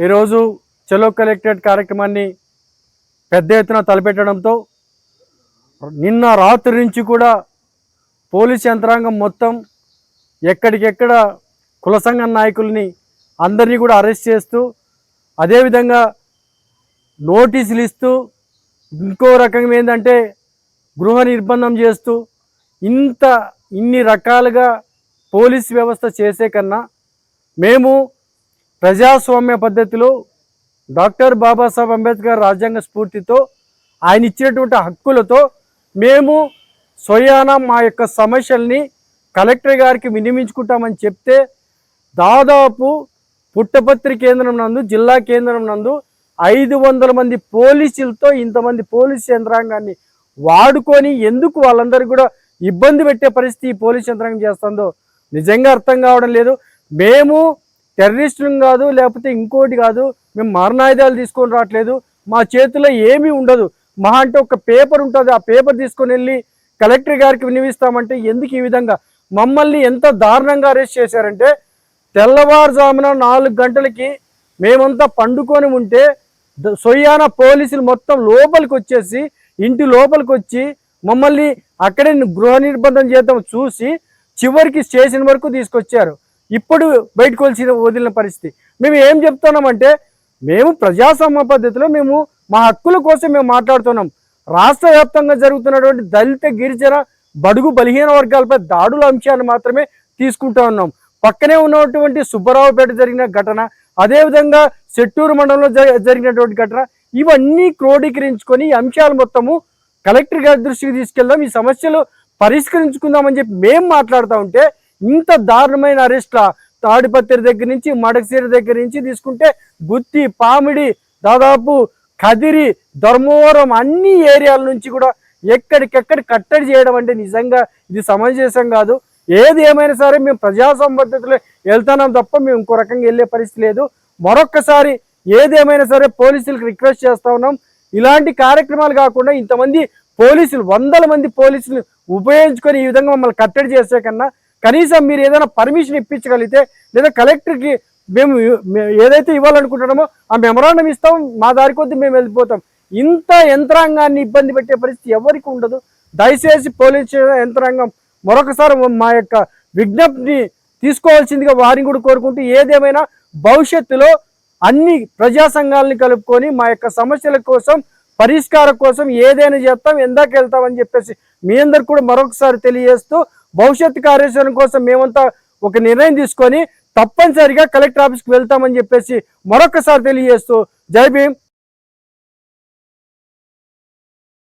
ఈరోజు చెలో కలెక్టరేట్ కార్యక్రమాన్ని పెద్ద ఎత్తున తలపెట్టడంతో నిన్న రాత్రి నుంచి కూడా పోలీస్ యంత్రాంగం మొత్తం ఎక్కడికెక్కడ కుల సంఘ నాయకుల్ని అందరినీ కూడా అరెస్ట్ చేస్తూ అదేవిధంగా నోటీసులు ఇస్తూ ఇంకో రకంగా ఏంటంటే గృహ నిర్బంధం చేస్తూ ఇంత ఇన్ని రకాలుగా పోలీస్ వ్యవస్థ చేసే కన్నా మేము ప్రజాస్వామ్య పద్ధతిలో డాక్టర్ బాబాసాహెబ్ అంబేద్కర్ రాజ్యాంగ స్ఫూర్తితో ఆయన ఇచ్చినటువంటి హక్కులతో మేము స్వయాన మా యొక్క సమస్యల్ని కలెక్టర్ గారికి వినిమించుకుంటామని చెప్తే దాదాపు పుట్టపత్రి కేంద్రం నందు జిల్లా కేంద్రం నందు ఐదు వందల మంది పోలీసులతో ఇంతమంది పోలీస్ యంత్రాంగాన్ని వాడుకొని ఎందుకు వాళ్ళందరికీ కూడా ఇబ్బంది పెట్టే పరిస్థితి ఈ పోలీస్ యంత్రాంగం చేస్తుందో నిజంగా అర్థం కావడం లేదు. మేము టెర్రరిస్టులు కాదు లేకపోతే ఇంకోటి కాదు మేము మరణాయుధాలు తీసుకొని రావట్లేదు. మా చేతిలో ఏమీ ఉండదు. మహా అంటే ఒక పేపర్ ఉంటుంది. ఆ పేపర్ తీసుకొని వెళ్ళి కలెక్టర్ గారికి వినిపిస్తామంటే ఎందుకు ఈ విధంగా? మమ్మల్ని ఎంత దారుణంగా అరెస్ట్ చేశారంటే తెల్లవారుజామున నాలుగు గంటలకి మేమంతా పండుకొని ఉంటే సొయ్యాన పోలీసులు మొత్తం లోపలికి వచ్చేసి ఇంటి లోపలికి వచ్చి మమ్మల్ని అక్కడే గృహ నిర్బంధం చేద్దాం చూసి చివరికి స్టేషన్ వరకు తీసుకొచ్చారు. ఇప్పుడు బయటకు వచ్చిన వదిలిన పరిస్థితి. మేము ఏం చెప్తున్నామంటే మేము ప్రజాస్వామ్య పద్ధతిలో మేము మా హక్కుల కోసం మేము మాట్లాడుతున్నాం. రాష్ట్ర వ్యాప్తంగా జరుగుతున్నటువంటి దళిత గిరిజన బడుగు బలహీన వర్గాలపై దాడుల అంశాన్ని మాత్రమే తీసుకుంటా ఉన్నాం. పక్కనే ఉన్నటువంటి సుబ్బరావుపేట జరిగిన ఘటన అదేవిధంగా చెట్టూరు మండలంలో జ- జరిగినటువంటి ఘటన ఇవన్నీ క్రోడీకరించుకొని ఈ అంశాలు మొత్తము కలెక్టర్ గారి దృష్టికి తీసుకెళ్దాం ఈ సమస్యలు పరిష్కరించుకుందామని చెప్పి మేము మాట్లాడుతూ ఉంటే ఇంత దారుణమైన అరెస్ట్ల తాడిపత్రి దగ్గర నుంచి మడకసీర దగ్గర నుంచి తీసుకుంటే గుత్తి పామిడి దాదాపు కదిరి ధర్మవరం అన్ని ఏరియాల నుంచి కూడా ఎక్కడికెక్కడ కట్టడి చేయడం అంటే నిజంగా ఇది సమంజసం కాదు. ఏది ఏమైనా సరే మేము ప్రజాసంబద్ధతలో వెళ్తున్నాం తప్ప మేము ఇంకో రకంగా వెళ్ళే పరిస్థితి లేదు. మరొక్కసారి ఏదేమైనా సరే పోలీసులకు రిక్వెస్ట్ చేస్తా ఉన్నాం. ఇలాంటి కార్యక్రమాలు కాకుండా ఇంతమంది పోలీసులు వందల మంది పోలీసులు ఉపయోగించుకొని ఈ విధంగా మమ్మల్ని కట్టడి చేసే కన్నా కనీసం మీరు ఏదైనా పర్మిషన్ ఇప్పించగలిగితే లేదా కలెక్టర్కి మేము ఏదైతే ఇవ్వాలనుకుంటున్నామో ఆ మెమరాండం ఇస్తాం మా దారి కొద్దీ మేము వెళ్ళిపోతాం. ఇంత యంత్రాంగాన్ని ఇబ్బంది పెట్టే పరిస్థితి ఎవరికి ఉండదు. దయచేసి పోలీస్ యంత్రాంగం మరొకసారి మా యొక్క విజ్ఞప్తిని తీసుకోవాల్సిందిగా వారిని కూడా కోరుకుంటూ ఏదేమైనా భవిష్యత్తులో అన్ని ప్రజా సంఘాలని కలుపుకొని మా యొక్క సమస్యల కోసం పరిష్కారం కోసం ఏదైనా చేస్తాం ఎందాకెళ్తామని చెప్పేసి మీ అందరికి కూడా మరొకసారి తెలియజేస్తూ భవిష్యత్తు కార్యాచరణ కోసం మేమంతా ఒక నిర్ణయం తీసుకొని తప్పనిసరిగా కలెక్టర్ ఆఫీస్కి వెళ్తామని చెప్పేసి మరొకసారి తెలియజేస్తూ జై భీమ్.